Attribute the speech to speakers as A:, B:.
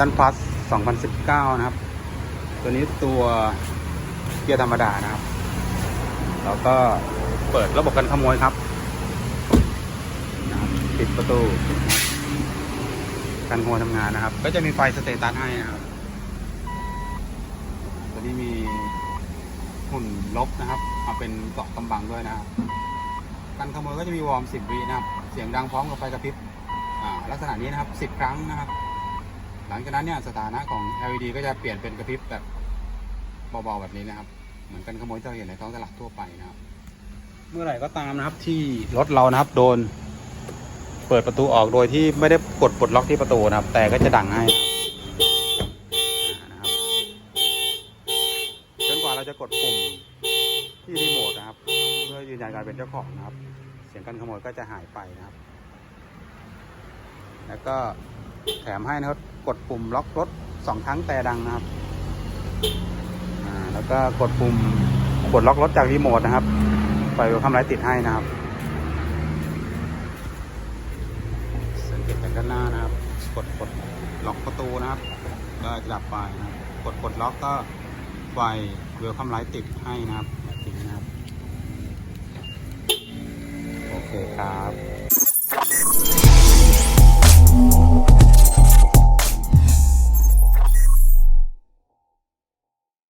A: ตันพลัส2019 นะครับ ตัวนี้ตัวเกียร์ธรรมดานะครับ แล้วก็เปิดระบบกันขโมยครับ ปิดประตู กันขโมยทำงานนะครับ ก็จะมีไฟสเตตัสให้นะครับ ตัวนี้มีหุ่นลบนะครับมาเป็นเกาะกำบังด้วยนะครับกันขโมยก็จะมีวอร์ม 10 วินะครับ เสียงดังพร้อมกับไฟกระพริบลักษณะนี้นะครับ 10 ครั้งนะครับ หลังจากนั้นเนี่ยสถานะของ LED ก็จะเปลี่ยนเป็นกระพริบแบบเบาๆแบบนี้นะครับ เหมือนกันขโมยที่เราเห็นในท้องตลาดทั่วไปนะครับ เมื่อไหร่ก็ตามนะครับที่รถเรานะครับโดน เปิดประตูออกโดยที่ไม่ได้กดปลดล็อกที่ประตูนะครับ แต่ก็จะดังให้จนกว่าเราจะกดปุ่มที่รีโมทนะครับ เพื่อยืนยันการเป็นเจ้าของนะครับ เสียงกันขโมยก็จะหายไปนะครับ แล้วก็แถมให้นะครับ กดปุ่มล็อกรถสองครั้งแต่ดังนะครับแล้วก็กดปุ่มกดล็อกรถจากรีโมทนะครับไฟเวลคัมไลท์ติดให้นะครับ สังเกตจากด้านหน้านะครับ กดกดล็อกประตูนะครับก็จะดับไฟนะครับกดกดล็อกก็ไฟเวลคัมไลท์ติดให้นะครับแบบนี้นะครับ โอเคครับ